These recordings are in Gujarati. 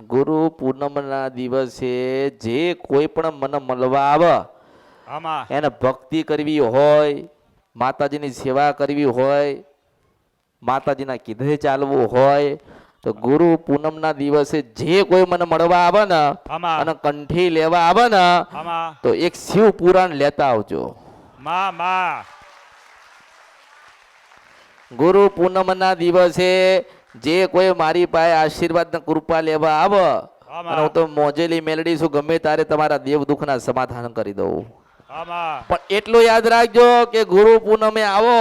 ગુરુ પૂનમના દિવસે જે કોઈ પણ મને મળવા આવે એને ભક્તિ કરવી હોય માતાજીની સેવા કરવી હોય માતાજીના કીધે ચાલવું હોય તો ગુરુ પૂનમના દિવસે જે કોઈ મને મળવા આવે ને અને કંઠી લેવા આવે ને તો એક શિવ પુરાણ લેતા આવજો. માં માં. ગુરુ પૂનમના દિવસે જે કોઈ મારી પાસે આશીર્વાદ કૃપા લેવા આવે અને હું તો મોજેલી મેલડી છું ગમે તારે તમારા દેવ દુઃખના સમાધાન કરી દઉં. પણ એટલું યાદ રાખજો કે ગુરુ પૂનમે આવો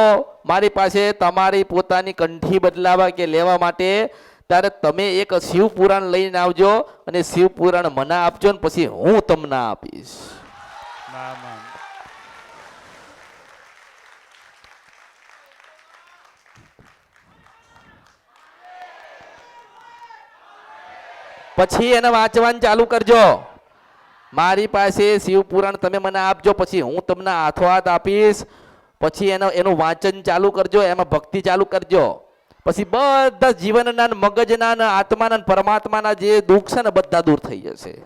મારી પાસે તમારી પોતાની કંઠી બદલાવા કે લેવા માટે ત્યારે તમે એક શિવ પુરાણ લઈને આવજો અને શિવ પુરાણ મને આપજો ને પછી હું તમને આપીશમાં માં પછી એને વાંચવાનું ચાલુ કરજો. મારી પાસે શિવ પુરાણ તમે મને આપજો, પછી હું તમને હાથો હાથ આપીશ. પછી એનો એનું વાંચન ચાલુ કરજો, એમાં ભક્તિ ચાલુ કરજો. પછી બધા જીવનના મગજના આત્માના પરમાત્માના જે દુઃખ છે ને બધા દૂર થઈ જશે.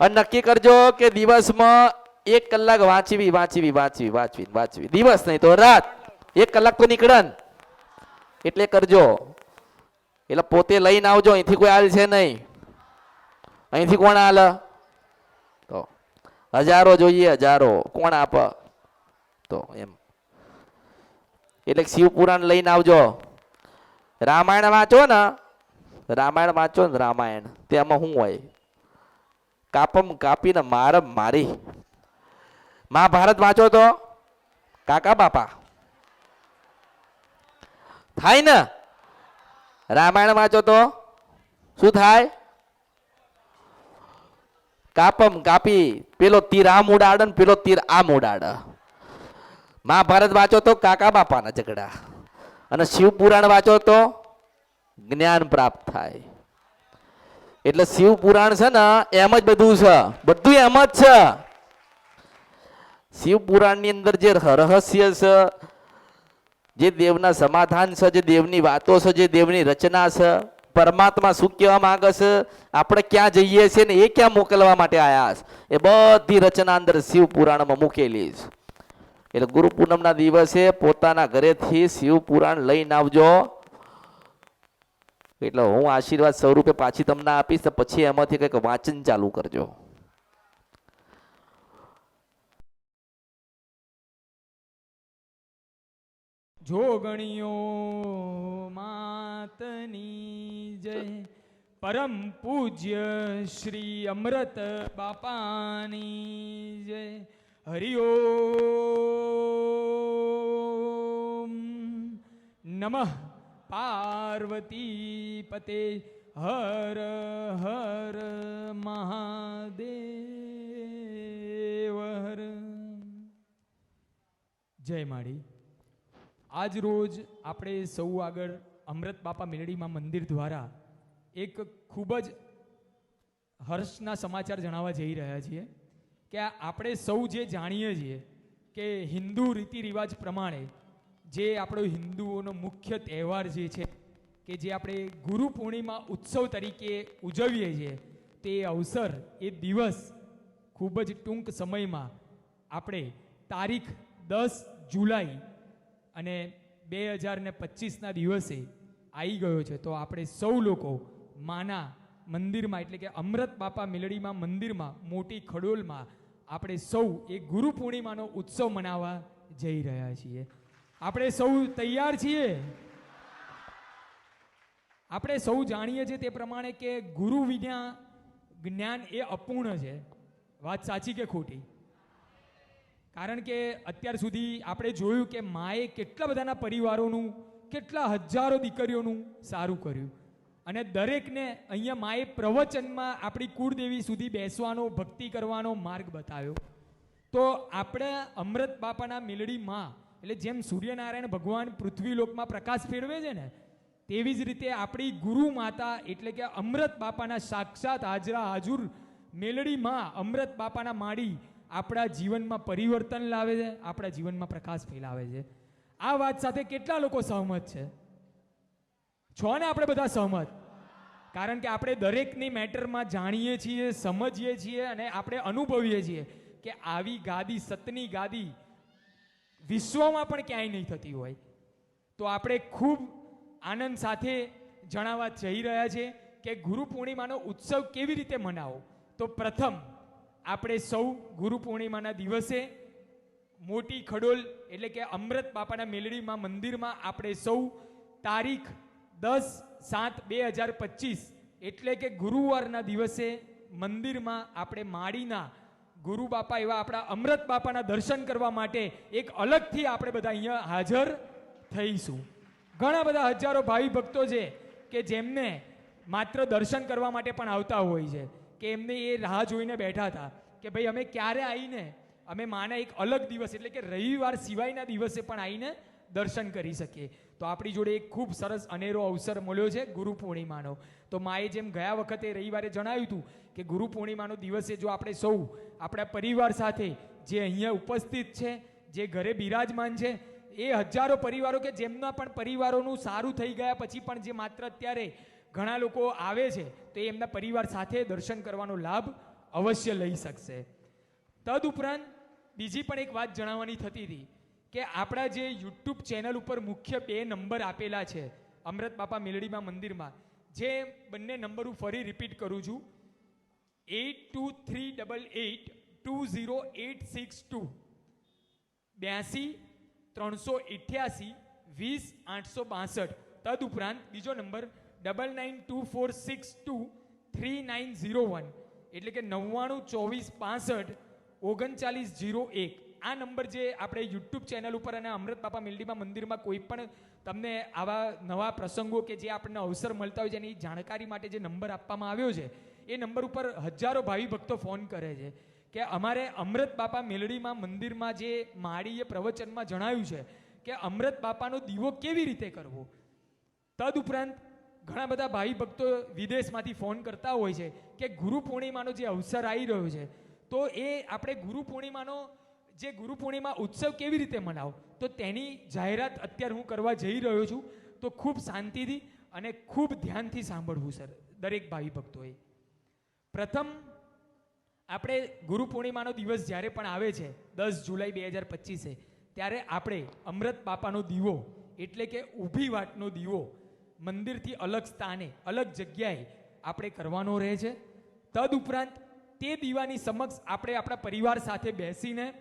અને નક્કી કરજો કે દિવસમાં એક કલાક વાંચવી વાંચવી વાંચવી વાંચવી વાંચવી. દિવસ નહીં તો રાત. એક કલાક તો નીકળે એટલે કરજો. એટલે પોતે લઈને આવજો, અહીંથી કોઈ હાલ છે નહીં. અહીંથી કોણ હાલ તો હજારો જોઈએ, હજારો. કોણ આપ? તો એમ. એટલે શિવપુરાણ લઈને આવજો. રામાયણ વાંચો ને. રામાયણ વાંચો ને રામાયણ. તેમાં શું હોય? કાપમ કાપીને મારમ મારી. મહાભારત વાંચો તો. કાકા બાપા. થાય ને? રામાયણ વાંચો તો? શું થાય? કાપમ કાપી, પેલો તીર આમ ઉડાડે પેલો તીર આમ ઉડાડે. મહાભારત વાંચો તો કાકા બાપાના ઝઘડા. અને શિવ પુરાણ વાંચો તો જ્ઞાન પ્રાપ્ત થાય. એટલે શિવ પુરાણ છે ને, એમ જ બધું છે. બધું એમ જ છે. શિવ પુરાણની અંદર જે રહસ્ય છે જે દેવના સમાધાન છે જે દેવની વાતો છે જે દેવની રચના છે પરમાત્મા શું કહેવા માંગે છે આપણે ક્યાં જઈએ છીએ ને એ ક્યાં મોકલવા માટે આયા છે એ બધી રચના અંદર શિવ પુરાણમાં મૂકેલી છે એટલે ગુરુ પૂનમના દિવસે પોતાના ઘરેથી શિવ પુરાણ લઈને આવજો. એટલે હું આશીર્વાદ સ્વરૂપે પાછી તમને આપીશ, તો પછી એમાંથી કંઈક વાંચન ચાલુ કરજો. જોગણીઓ માતની જય. પરમ પૂજ્ય શ્રી અમૃત બાપાની જય. હરિઓમ નમઃ. પાર્વતી પતે. હર હર મહાદેવ. હર. જય માડી આજ રોજ આપણે સૌ આગળ અમૃત બાપા મેલડીમાં મંદિર દ્વારા એક ખૂબ જ હર્ષના સમાચાર જણાવવા જઈ રહ્યા છીએ કે આપણે સૌ જે જાણીએ છીએ કે હિન્દુ રીતિ રિવાજ પ્રમાણે જે આપણો હિન્દુઓનો મુખ્ય તહેવાર જે છે કે જે આપણે ગુરુ પૂર્ણિમા ઉત્સવ તરીકે ઉજવીએ છીએ તે અવસર, એ દિવસ ખૂબ જ ટૂંક સમયમાં આપણે તારીખ દસ જુલાઈ અને બે હજાર ને પચીસના દિવસે આવી ગયો છે. તો આપણે સૌ લોકો માના મંદિરમાં, એટલે કે અમૃત બાપા મિલડીમાં મંદિરમાં, મોટી ખડોલમાં આપણે સૌ એ ગુરુ પૂર્ણિમાનો ઉત્સવ મનાવવા જઈ રહ્યા છીએ. આપણે સૌ તૈયાર છીએ? આપણે સૌ જાણીએ છીએ તે પ્રમાણે કે ગુરુ વિના જ્ઞાન એ અપૂર્ણ છે. વાત સાચી કે ખોટી? કારણ કે અત્યાર સુધી આપણે જોયું કે માએ કેટલા બધાના પરિવારોનું, કેટલા હજારો દીકરીઓનું સારું કર્યું. અને દરેકને અહીંયા માએ પ્રવચનમાં આપણી કુળદેવી સુધી બેસવાનો, ભક્તિ કરવાનો માર્ગ બતાવ્યો. તો આપણે અમૃત બાપાના મેલડી માં, એટલે જેમ સૂર્યનારાયણ ભગવાન પૃથ્વીલોકમાં પ્રકાશ ફેરવે છે ને, તેવી જ રીતે આપણી ગુરુ માતા, એટલે કે અમૃત બાપાના સાક્ષાત હાજરા હાજુર મેલડી માં અમૃત બાપાના માડી આપણા જીવનમાં પરિવર્તન લાવે છે, આપણા જીવનમાં પ્રકાશ ફેલાવે છે. આ વાત સાથે કેટલા લોકો સહમત છે? છો ને આપણે બધા સહમત? કારણ કે આપણે દરેકની મેટરમાં જાણીએ છીએ, સમજીએ છીએ અને આપણે અનુભવીએ છીએ કે આવી ગાદી, સતની ગાદી વિશ્વમાં પણ ક્યાંય નહીં થતી હોય. તો આપણે ખૂબ આનંદ સાથે જણાવવા જઈ રહ્યા છે કે ગુરુ પૂર્ણિમાનો ઉત્સવ કેવી રીતે મનાવો? તો પ્રથમ આપણે સૌ ગુરુ પૂર્ણિમાના દિવસે મોટી ખડોલ એટલે કે અમૃત બાપાના મેલડીમાં મંદિરમાં આપણે સૌ તારીખ દસ સાત બે હજાર પચીસ એટલે કે ગુરુવારના દિવસે મંદિરમાં આપણે માળીના ગુરુ બાપા એવા આપણા અમૃત બાપાના દર્શન કરવા માટે એક અલગથી આપણે બધા અહીંયા હાજર થઈશું. ઘણા બધા હજારો ભાવિ ભક્તો છે કે જેમને માત્ર દર્શન કરવા માટે પણ આવતા હોય છે. કે એમને એ રાહ જોઈને બેઠા હતા કે ભાઈ અમે ક્યારે આવીને, અમે માના એક અલગ દિવસ, એટલે કે રવિવાર સિવાયના દિવસે પણ આવીને દર્શન કરી શકીએ. તો આપણી જોડે એક ખૂબ સરસ અનેરો અવસર મળ્યો છે ગુરુ પૂર્ણિમાનો. તો માએ જેમ ગયા વખતે રવિવારે જણાવ્યું હતું કે ગુરુ પૂર્ણિમાનો દિવસે જો આપણે સૌ, આપણા પરિવાર સાથે જે અહીંયા ઉપસ્થિત છે, જે ઘરે બિરાજમાન છે, એ હજારો પરિવારો કે જેમના પણ પરિવારોનું સારું થઈ ગયા પછી પણ જે માત્ર અત્યારે ઘણા લોકો આવે છે, તો એ એમના પરિવાર સાથે દર્શન કરવાનો લાભ અવશ્ય લઈ શકશે. તદુપરાંત બીજી પણ એક વાત જણાવવાની થતી હતી કે આપણા જે યુટ્યુબ ચેનલ ઉપર મુખ્ય બે નંબર આપેલા છે, અમૃત બાપા મેલડીમાં મંદિરમાં, જે બંને નંબર હું ફરી રિપીટ કરું છું. Eight two three double eight two zero eight six two. બ્યાસી, ત્રણસો અઠ્યાસી વીસ, આઠસો બાસઠ. તદુપરાંત બીજો number double nine two four six two three nine zero one એટલે કે નવ્વાણું ચોવીસ પાસઠ ઓગણચાલીસ જીરો એક. આ નંબર જે આપણે યુટ્યુબ ચેનલ ઉપર અને અમૃત બાપા મિલડીમાં મંદિરમાં કોઈ પણ તમને આવા નવા પ્રસંગો કે જે આપણને અવસર મળતા હોય છે એની જાણકારી માટે જે નંબર આપવામાં આવ્યો છે, એ નંબર ઉપર હજારો ભાવિ ભક્તો ફોન કરે છે કે અમારે અમૃત બાપા મેલડીમાં મંદિરમાં જે માળીએ પ્રવચનમાં જણાવ્યું છે કે અમૃત બાપાનો દીવો કેવી રીતે કરવો? તદુપરાંત ઘણા બધા ભાઈ ભક્તો વિદેશમાંથી ફોન કરતા હોય છે કે ગુરુ પૂર્ણિમાનો જે અવસર આવી રહ્યો છે, તો એ આપણે ગુરુ પૂર્ણિમાનો જે ગુરુ પૂર્ણિમા ઉત્સવ કેવી રીતે મનાવો? તો તેની જાહેરાત અત્યારે હું કરવા જઈ રહ્યો છું. તો ખૂબ શાંતિથી અને ખૂબ ધ્યાનથી સાંભળવું, સર, દરેક ભાઈ ભક્તોએ. પ્રથમ, આપણે ગુરુ પૂર્ણિમાનો દિવસ જ્યારે પણ આવે છે, દસ જુલાઈ બે હજાર પચીસે, ત્યારે આપણે અમૃત બાપાનો દીવો, એટલે કે ઊભી વાટનો દીવો મંદિરથી અલગ સ્થાને, અલગ જગ્યાએ આપણે કરવાનો રહે છે. તદુપરાંત તે દીવાની સમક્ષ આપણે આપણા પરિવાર સાથે બેસીને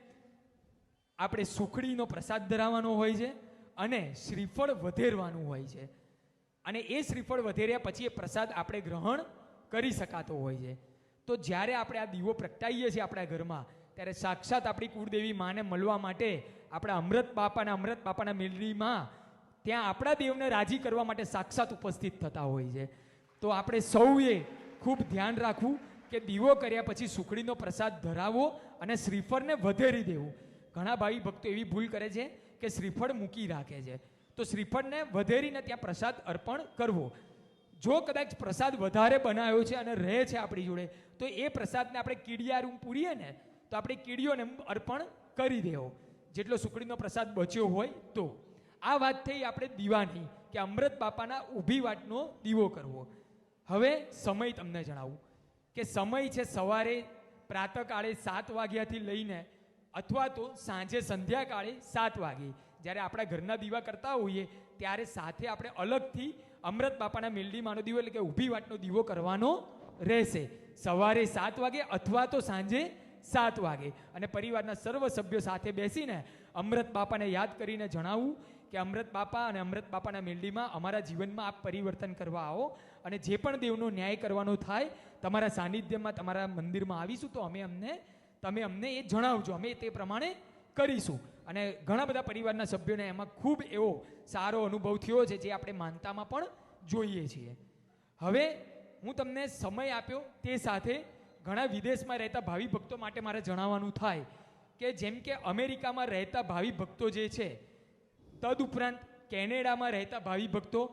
આપણે સુખડીનો પ્રસાદ ધરાવવાનો હોય છે અને શ્રીફળ વધેરવાનું હોય છે. અને એ શ્રીફળ વધેર્યા પછી એ પ્રસાદ આપણે ગ્રહણ કરી શકાતો હોય છે. તો જ્યારે આપણે આ દીવો પ્રગટાવીએ છીએ આપણા ઘરમાં, ત્યારે સાક્ષાત આપણી કુળદેવી માને મળવા માટે આપણા અમૃત બાપાના અમૃત બાપાના મેલડીમાં ત્યાં આપણા દેવને રાજી કરવા માટે સાક્ષાત ઉપસ્થિત થતા હોય છે. તો આપણે સૌએ ખૂબ ધ્યાન રાખવું કે દીવો કર્યા પછી સુખડીનો પ્રસાદ ધરાવવો અને શ્રીફળને વધેરી દેવું. ઘણા ભાઈ ભક્તો એવી ભૂલ કરે છે કે શ્રીફળ મૂકી રાખે છે. તો શ્રીફળને વધેરીને ત્યાં પ્રસાદ અર્પણ કરવો. જો કદાચ પ્રસાદ વધારે બનાવ્યો છે અને રહે છે આપણી જોડે, તો એ પ્રસાદને આપણે કીડિયારું પૂરીએ ને, તો આપણે કીડીઓને અર્પણ કરી દેવો. જેટલો સુખડીનો પ્રસાદ બચ્યો હોય તો. આ વાત થઈ આપણે દીવાની કે અમૃત બાપાના ઊભી વાટનો દીવો કરવો. હવે સમય તમને જણાવું કે સમય છે સવારે પ્રાતકાળે સાત વાગ્યાથી લઈને અથવા તો સાંજે સંધ્યાકાળે સાત વાગે. જ્યારે આપણા ઘરના દીવા કરતા હોઈએ, ત્યારે સાથે આપણે અલગથી અમૃત બાપાના મેલડીમાંનો દીવો એટલે કે ઊભી વાટનો દીવો કરવાનો રહેશે. સવારે સાત વાગે અથવા તો સાંજે સાત વાગે. અને પરિવારના સર્વ સભ્યો સાથે બેસીને અમૃત બાપાને યાદ કરીને જણાવવું કે અમૃત બાપા અને અમૃત બાપાના મેલડીમાં અમારા જીવનમાં આપ પરિવર્તન કરવા આવો અને જે પણ દેવનો ન્યાય કરવાનો થાય, તમારા સાનિધ્યમાં, તમારા મંદિરમાં આવીશું, તો અમે અમને, તમે અમને એ જણાવજો. અમે તે પ્રમાણે કરીશું. અને ઘણા બધા પરિવારના સભ્યોને એમાં ખૂબ એવો સારો અનુભવ થયો છે, જે આપણે માનતામાં પણ જોઈએ છીએ. હવે હું તમને સમય આપ્યો તે સાથે ઘણા વિદેશમાં રહેતા ભાવિ ભક્તો માટે મારે જણાવવાનું થાય કે જેમ કે અમેરિકામાં રહેતા ભાવિ ભક્તો જે છે તદુપરાંત કેનેડામાં રહેતા ભાવિ ભક્તો,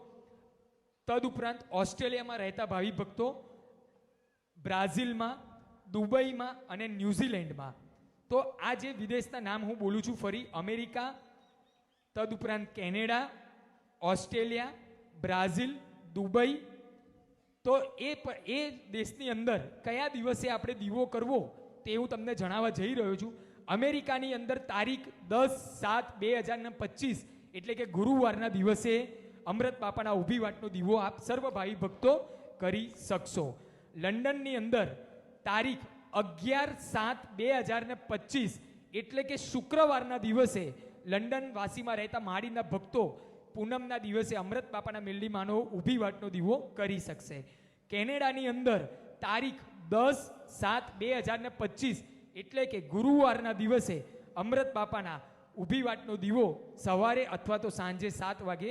તદુપરાંત ઓસ્ટ્રેલિયામાં રહેતા ભાવિ ભક્તો, બ્રાઝિલમાં, દુબઈમાં અને ન્યૂઝીલેન્ડમાં. તો આ જે વિદેશના નામ હું બોલું છું ફરી, અમેરિકા, તદુપરાંત કેનેડા, ઓસ્ટ્રેલિયા, બ્રાઝિલ, દુબઈ. તો એ એ દેશની અંદર કયા દિવસે આપણે દીવો કરવો તે હું તમને જણાવવા જઈ રહ્યો છું. અમેરિકાની અંદર તારીખ દસ સાત બે હજારને પચીસ એટલે કે ગુરુવારના દિવસે અમૃત બાપાના ઊભી વાટનો દીવો આપ સર્વ ભાઈ ભક્તો કરી શકશો. લંડનની અંદર તારીખ અગિયાર સાત બે હજાર ને પચીસ એટલે કે શુક્રવારના દિવસે લંડન વાસીમાં રહેતા માડીના ભક્તો પૂનમના દિવસે અમૃત બાપાના મેલડીમાંનો ઊભી વાટનો દીવો કરી શકશે. કેનેડાની અંદર તારીખ દસ સાત બે હજાર ને પચીસ એટલે કે ગુરુવારના દિવસે અમૃત બાપાના ઊભી વાટનો દીવો સવારે અથવા તો સાંજે સાત વાગે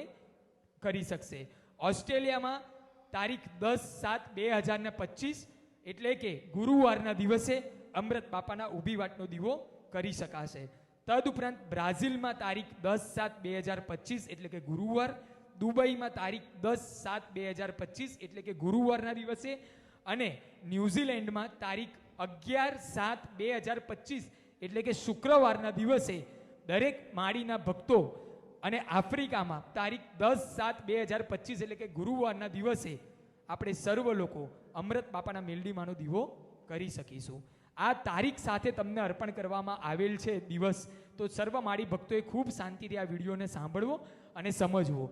કરી શકશે. ઓસ્ટ્રેલિયામાં તારીખ દસ સાત બે હજારને પચીસ એટલે કે ગુરુવારના દિવસે અમૃત બાપાના ઊભી વાટનો દીવો કરી શકાશે. તદુપરાંત બ્રાઝિલમાં તારીખ દસ સાત બે હજાર પચીસ એટલે કે ગુરુવાર, દુબઈમાં તારીખ દસ સાત બે હજાર પચીસ એટલે કે ગુરુવારના દિવસે અને ન્યૂઝીલેન્ડમાં તારીખ અગિયાર સાત બે હજાર પચીસ એટલે કે શુક્રવારના દિવસે દરેક માળીના ભક્તો અને આફ્રિકામાં તારીખ દસ સાત બે હજાર પચીસ એટલે કે ગુરુવારના દિવસે આપણે સર્વ લોકો અમૃત બાપાના મેલડીમાંનો દીવો કરી શકીશું. આ તારીખ સાથે તમને અર્પણ કરવામાં આવેલ છે દિવસ, તો સર્વ માળી ભક્તોએ ખૂબ શાંતિથી આ વિડીયોને સાંભળવો અને સમજવો.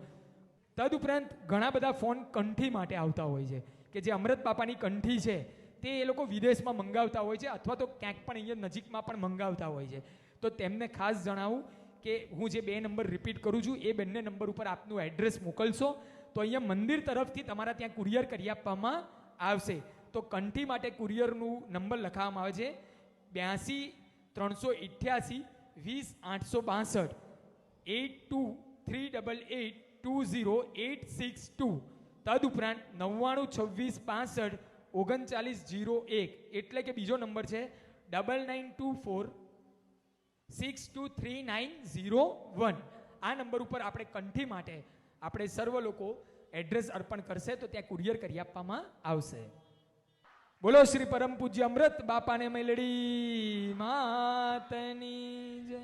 તદુપરાંત ઘણા બધા ફોન કંઠી માટે આવતા હોય છે, કે જે અમૃત બાપાની કંઠી છે તે એ લોકો વિદેશમાં મંગાવતા હોય છે અથવા તો ક્યાંક પણ અહીંયા નજીકમાં પણ મંગાવતા હોય છે. તો તેમને ખાસ જણાવું કે હું જે બે નંબર રિપીટ કરું છું, એ બંને નંબર ઉપર આપનું એડ્રેસ મોકલશો. તો અહીંયા મંદિર તરફથી તમારા ત્યાં કુરિયર કરી આપવામાં આવશે. તો કંઠી માટે કુરિયરનું નંબર લખાવવામાં આવે છે બ્યાસી, ત્રણસો ઇઠ્યાસી વીસ, આઠસો બાસઠ. Eight two three double eight two zero eight six two. તદુપરાંત નવ્વાણું, છવ્વીસ બાસઠ ઓગણચાલીસ જીરો એક એટલે કે બીજો નંબર છે double nine two four six two three nine zero one આ નંબર ઉપર આપણે કંઠી માટે આપણે સર્વ લોકો એડ્રેસ અર્પણ કરશે તો ત્યાં કુરિયર કરી આપવામાં આવશે. બોલો શ્રી પરમ પૂજ્ય અમૃત બાપાને મેલડી માતની જય.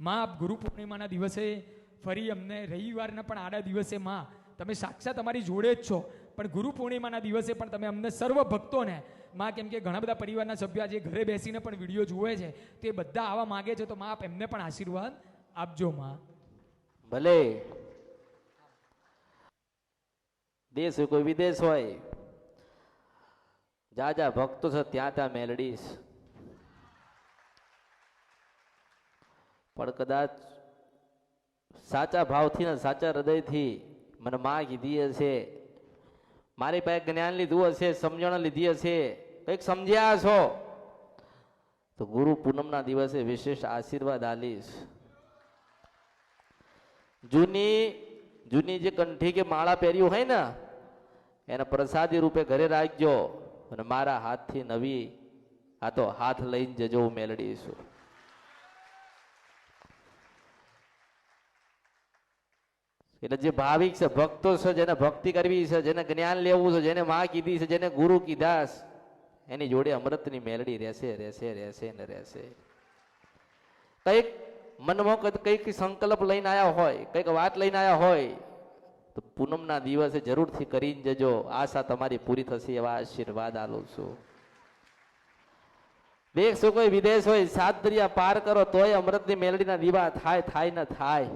માં, આપ ગુરુ પૂર્ણિમાના દિવસે ફરી અમને રવિવારના પણ આડા દિવસે માં તમે સાક્ષાત અમારી જોડે જ છો. પણ ગુરુ પૂર્ણિમાના દિવસે પણ તમે અમને સર્વ ભક્તોને, માં કેમ કે ઘણા બધા પરિવારના સભ્યો આજે ઘરે બેસીને પણ વીડિયો જુએ છે, તે બધા આવા માગે છે, તો માં આપ એમને પણ આશીર્વાદ આપજો, માં. ભલે. દેશ હોય કોઈ વિદેશ હોય જા જા ભક્તો છે ત્યાં ત્યાં મેલડીશ. પણ કદાચ સાચા ભાવથી ને સાચા હૃદયથી મને માં કીધી હશે મારી પાસે જ્ઞાન લીધું હશે, સમજણ લીધી હશે કંઈક સમજ્યા છો. તો ગુરુ પૂનમના દિવસે વિશેષ આશીર્વાદ આલીશ. જૂની જૂની જે કંઠી કે માળા પહેર્યું હોય ને, એને પ્રસાદી રૂપે ઘરે રાખજો અને મારા હાથથી નવી, આ તો હાથ લઈને જજો હું મેળડીશું એટલે જે ભાવિક છે, ભક્તો છે, જેને ભક્તિ કરવી છે, જેને જ્ઞાન લેવું છે, જેને માં કીધી છે, જેને ગુરુ કીધા એની જોડે અમૃતની મેલડી રહેશે રહેશે રહેશે ને રહેશે. કંઈક મનમાં કંઈક સંકલ્પ લઈને આવ્યા હોય, કંઈક વાત લઈને આવ્યા હોય, તો પૂનમના દિવસે જરૂરથી કરીને જજો. આશા તમારી પૂરી થશે એવા આશીર્વાદ આલો છું. દેશ કોઈ વિદેશ હોય, સાત દરિયા પાર કરો, તોય અમૃતની મેલડીના દીવા થાય થાય ન થાય.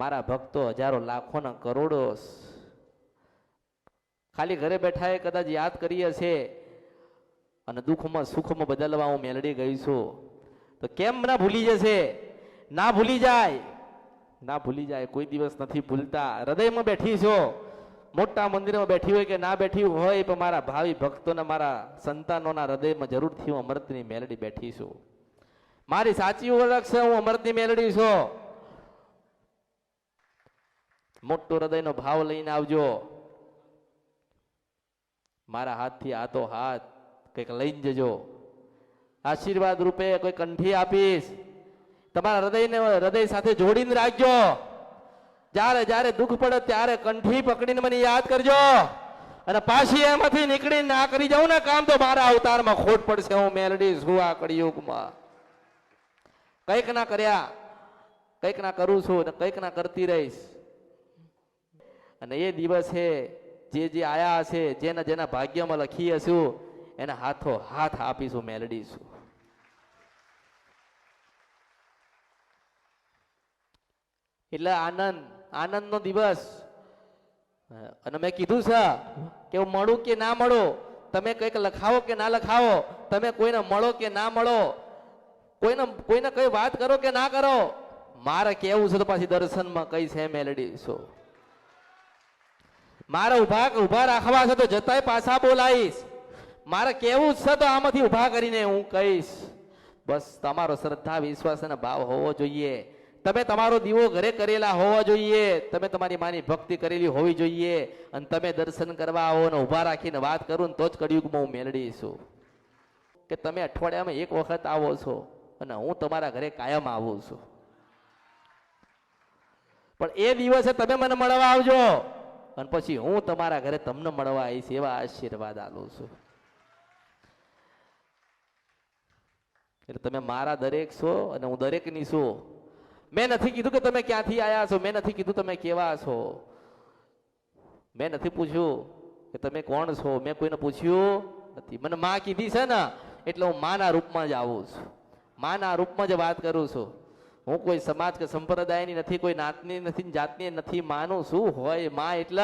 મારા ભક્તો હજારો લાખો ના કરોડો ખાલી ઘરે બેઠા એ કદાચ યાદ કરીએ છે. અને દુઃખમાં સુખમાં બદલવા હું મેલડી ગઈ છું. તો કેમ ના ભૂલી જશે? ના ભૂલી જાય. ના ભૂલી જાય, કોઈ દિવસ નથી ભૂલતા. હૃદયમાં બેઠી છો. મોટા મંદિરમાં બેઠી હોય કે ના બેઠી હોય, પણ મારા ભાવિ ભક્તોને મારા સંતાનોના હૃદયમાં જરૂરથી હું અમૃતની મેલડી બેઠી છું. મારી સાચી ઓળખ છે, હું અમૃતની મેલડી છું. મોટો હૃદયનો ભાવ લઈને આવજો. મારા હાથથી આ તો હાથ કંઈક લઈને જજો. આશીર્વાદ રૂપે કોઈ કંઠી આપીશ. તમારા હૃદયને હૃદય સાથે જોડીને રાખજો. જ્યારે જ્યારે દુઃખ પડે ત્યારે કંઠી પકડીને મને યાદ કરજો. અને પાછી એમાંથી નીકળીને ના કરી જાઉં ને કામ તો મારા અવતારમાં ખોટ પડશે. હું મેલડી છું આ કળિયુગમાં. કંઈક ના કર્યા, કંઈક ના કરું છું અને કંઈક ના કરતી રહીશ. અને એ દિવસે જે જે આયા હશે, જેના જેના ભાગ્યમાં લખી હશું, એના હાથો હાથ આપીશું, મેલડીશું. એટલે આનંદ, આનંદનો દિવસ. અને મેં કીધું છે, કે હું મળું કે ના મળો, તમે કંઈક લખાવો કે ના લખાવો, તમે કોઈને મળો કે ના મળો, કોઈને કોઈને કઈ વાત કરો કે ના કરો, મારે કેવું છે તો પાછી દર્શનમાં કઈ છે મેલડી છો મારે ઊભા ઊભા રાખવા છે તો જતાય પાછા બોલાવીશ મારે કેવું છે તો આમાંથી ઊભા કરીને હું કહીશ. બસ તમારો શ્રદ્ધા, વિશ્વાસ અને ભાવ હોવો જોઈએ. તમે તમારો દીવો ઘરે કરેલા હોવા જોઈએ. તમે તમારી માની ભક્તિ કરેલી હોવી જોઈએ. અને તમે દર્શન કરવા આવો ને ઊભા રાખીને વાત કરું ને તો જ કળિયુગમાં હું મેળવી છું. કે તમે અઠવાડિયામાં એક વખત આવો છો અને હું તમારા ઘરે કાયમ આવું છું. પણ એ દિવસે તમે મને મળવા આવજો. અને પછી હું તમારા ઘરે તમને મળવા આવીશ એવા આશીર્વાદ આલું છું. એટલે તમે મારા દરેક છો અને હું દરેકની છું. મેં નથી કીધું કે તમે ક્યાંથી આવ્યા છો, મેં નથી કીધું તમે કેવા છો. મેં નથી પૂછ્યું કે તમે કોણ છો, મેં કોઈને પૂછ્યું નથી. મને માં કીધી છે ને, એટલે હું માના રૂપમાં જ આવું છું. માના રૂપમાં જ વાત કરું છું. હું કોઈ સમાજ કે સંપ્રદાયની નથી, કોઈ નાતની નથી જાતની નથી, માનું શું હોય? માં એટલે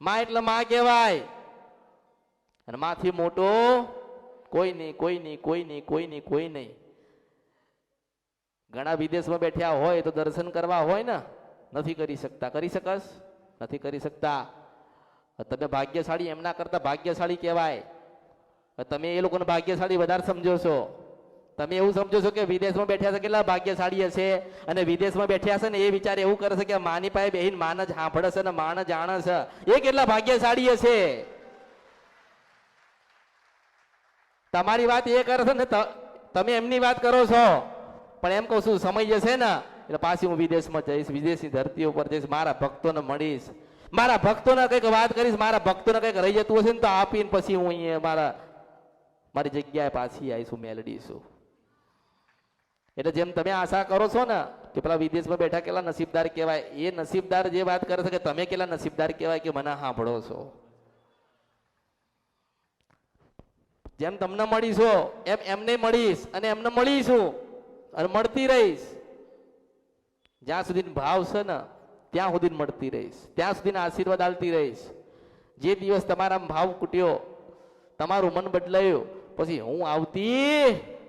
માં એટલે માં કહેવાય. અને માથી મોટો કોઈ નહીં કોઈ નહીં કોઈ નહીં કોઈ નહીં કોઈ નહીં. ઘણા વિદેશમાં બેઠ્યા હોય તો દર્શન કરવા હોય ને, નથી કરી શકતા. કરી શકસ નથી કરી શકતા. તમે ભાગ્યશાળી, એમના કરતા ભાગ્યશાળી કહેવાય. તમે એ લોકોને ભાગ્યશાળી વધારે સમજો છો. તમે એવું સમજો છો કે વિદેશમાં બેઠ્યા છે કેટલા ભાગ્યશાળી હશે? અને વિદેશમાં બેઠ્યા છે ને એ વિચાર એવું કરે છે કે માની પાસે બેહીન માન જ સાંભળે છે ને માન જાણે છે. એ કેટલા ભાગ્યશાળી હશે? તમારી વાત એ કરે છે ને તમે એમની વાત કરો છો. પણ એમ કહું છું, સમય જશે ને, એટલે પાછી હું વિદેશમાં જઈશ, વિદેશની ધરતી ઉપર જઈશ, મારા ભક્તોને મળીશ. મારા ભક્તોને કંઈક વાત કરીશ, મારા ભક્તોને કંઈક રહી જતું હશે ને તો આપીને પછી હું અહીંયા મારા, મારી જગ્યાએ પાછી આવીશું, મેલડીશું. એટલે જેમ તમે આશા કરો છો ને, કે પેલા વિદેશમાં બેઠા કેટલા નસીબદાર કહેવાય, એ નસીબદાર જે વાત કરે છે કે તમે કેટલા નસીબદાર કહેવાય કે મને સાંભળો છો. જેમ તમને મળીશો એમ એમને મળીશ અને એમને મળીશું અને મળતી રહીશ. જ્યાં સુધી ભાવ છે ને, ત્યાં સુધી મળતી રહીશ. ત્યાં સુધી આશીર્વાદ આલતી રહીશ. જે દિવસ તમારા ભાવ કૂટ્યો તમારું મન બદલાયું, પછી હું આવતી